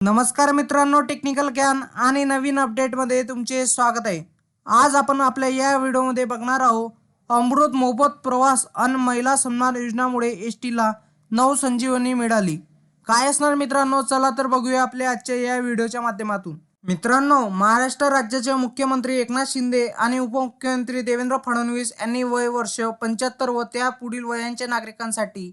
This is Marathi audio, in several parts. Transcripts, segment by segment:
नमस्कार मित्रांनो टेक्निकल ज्ञान आणि नवीन अपडेटमध्ये तुमचे स्वागत आहे. आज आपण आपल्या या व्हिडिओमध्ये बघणार आहोत अमृत मोफत प्रवास अन महिला सन्मान योजनामुळे एस टीला नवसंजीवनी मिळाली. काय असणार मित्रांनो चला तर बघूया आपल्या आजच्या या व्हिडिओच्या माध्यमातून. मित्रांनो महाराष्ट्र राज्याचे मुख्यमंत्री एकनाथ शिंदे आणि उपमुख्यमंत्री देवेंद्र फडणवीस यांनी वय वर्ष पंच्याहत्तर व त्या पुढील वयांच्या नागरिकांसाठी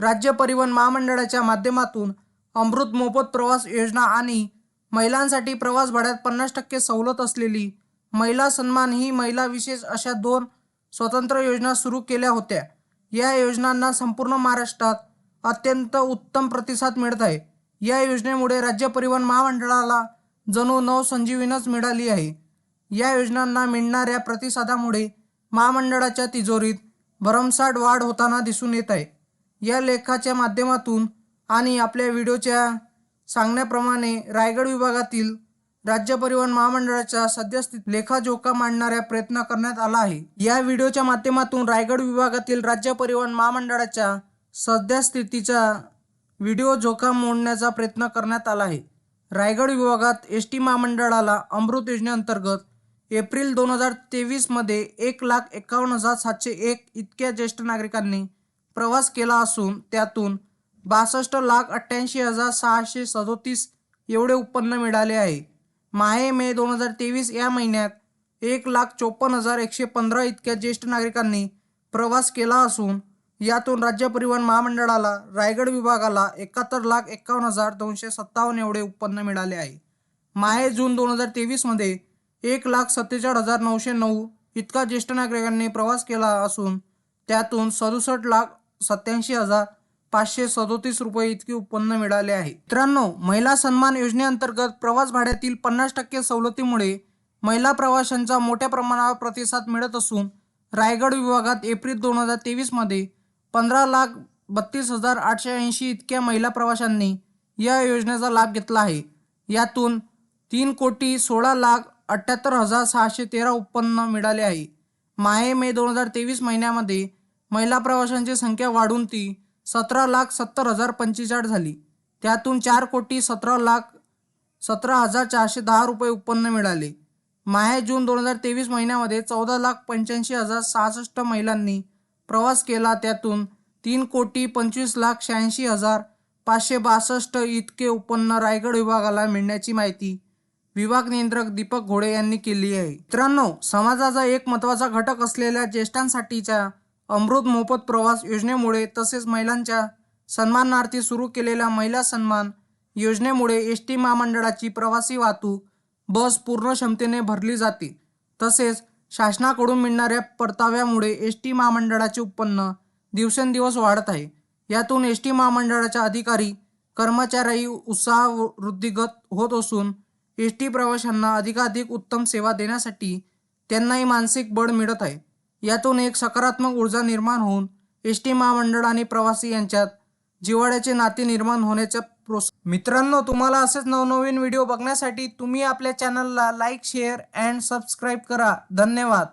राज्य परिवहन महामंडळाच्या माध्यमातून अमृत मोफत प्रवास योजना आणि महिलांसाठी प्रवास भाड्यात पन्नास टक्के सवलत असलेली महिला सन्मान ही महिला विशेष अशा दोन स्वतंत्र योजना सुरू केल्या होत्या. या योजनांना संपूर्ण महाराष्ट्रात अत्यंत उत्तम प्रतिसाद मिळत आहे. या योजनेमुळे राज्य परिवहन महामंडळाला जणू नवसंजीवनीच मिळाली आहे. या योजनांना मिळणाऱ्या प्रतिसादामुळे महामंडळाच्या तिजोरीत भरमसाठ वाढ होताना दिसून येत आहे. या लेखाच्या माध्यमातून आणि आपल्या व्हिडिओच्या सांगण्याप्रमाणे रायगड विभागातील राज्य परिवहन महामंडळाच्या सद्यस्थित लेखाजोखा मांडणाऱ्या प्रयत्न करण्यात आला आहे. या व्हिडिओच्या माध्यमातून रायगड विभागातील राज्य परिवहन महामंडळाच्या सद्यस्थितीचा व्हिडिओ जोखा मोडण्याचा प्रयत्न करण्यात आला आहे. रायगड विभागात एस टी महामंडळाला अमृत योजनेअंतर्गत एप्रिल दोन हजार तेवीसमध्ये एक लाख एकावन्न हजार सातशे एक इतक्या ज्येष्ठ नागरिकांनी प्रवास केला असून त्यातून बासष्ट लाख अठ्ठ्याऐंशी हजार सहाशे सदोतीस एवढे उत्पन्न मिळाले आहे. माहे मे दोन हजार तेवीस या महिन्यात एक लाख चोपन्न हजार एकशे पंधरा इतक्या ज्येष्ठ नागरिकांनी प्रवास केला असून यातून राज्य परिवहन महामंडळाला रायगड विभागाला एकाहत्तर लाख एकावन्न हजार दोनशे सत्तावन्न एवढे उत्पन्न मिळाले आहे. माहे जून दोन हजार तेवीसमध्ये एक लाख सत्तेचाळीस हजार नऊशे नऊ इतका ज्येष्ठ नागरिकांनी प्रवास केला असून त्यातून सदुसष्ट लाख सत्याऐंशी हजार पाचशे सदोतीस रुपये इतके उत्पन्न मिळाले आहे. मित्रांनो महिला सन्मान योजनेअंतर्गत प्रवास भाड्यातील पन्नास टक्के सवलतीमुळे महिला प्रवाशांचा मोठ्या प्रमाणावर प्रतिसाद मिळत असून रायगड विभागात एप्रिल दोन हजार तेवीसमध्ये पंधरा लाख बत्तीस हजार आठशे ऐंशी इतक्या महिला प्रवाशांनी या योजनेचा लाभ घेतला आहे. यातून तीन कोटी सोळा लाख अठ्ठ्याहत्तर हजार सहाशे तेरा उत्पन्न मिळाले आहे. माहे मे दोन हजार तेवीस महिन्यामध्ये महिला प्रवाशांची संख्या वाढून ती सतरा लाख सत्तर हजार पंचेचाळीस झाली. त्यातून चार कोटी सतरा लाख सतरा हजार चारशे दहा रुपये उत्पन्न मिळाले. माहे जून दोन हजार तेवीस महिन्यामध्ये चौदा लाख पंच्याऐंशी हजार सहासष्ट महिलांनी प्रवास केला. त्यातून तीन कोटी पंचवीस लाख शहाऐंशी हजार पाचशे बासष्ट इतके उत्पन्न रायगड विभागाला मिळण्याची माहिती विभाग नियंत्रक दीपक घोडे यांनी केली आहे. मित्रांनो समाजाचा एक महत्त्वाचा घटक असलेल्या ज्येष्ठांसाठीच्या अमृत मोफत प्रवास योजनेमुळे तसेच महिलांच्या सन्मानार्थी सुरू केलेल्या महिला सन्मान योजनेमुळे एस टी महामंडळाची प्रवासी वाहतूक बस पूर्ण क्षमतेने भरली जाते. तसेच शासनाकडून मिळणाऱ्या परताव्यामुळे एस टी महामंडळाचे उत्पन्न दिवसेंदिवस वाढत आहे. यातून एस टी महामंडळाच्या अधिकारी कर्मचारी उत्साह वृद्धिगत होत असून एस टी प्रवाशांना अधिकाधिक उत्तम सेवा देण्यासाठी त्यांनाही मानसिक बळ मिळत आहे. यातून एक सकारात्मक ऊर्जा निर्माण होऊन एस टी महामंडळ आणि प्रवासी यांच्यात जिव्हाळ्याचे नाते निर्माण होण्याच्या प्रोस मित्रांनो तुम्हाला असेच नवनवीन व्हिडिओ बघण्यासाठी तुम्ही आपल्या चॅनलला लाईक शेअर अँड सबस्क्राईब करा. धन्यवाद.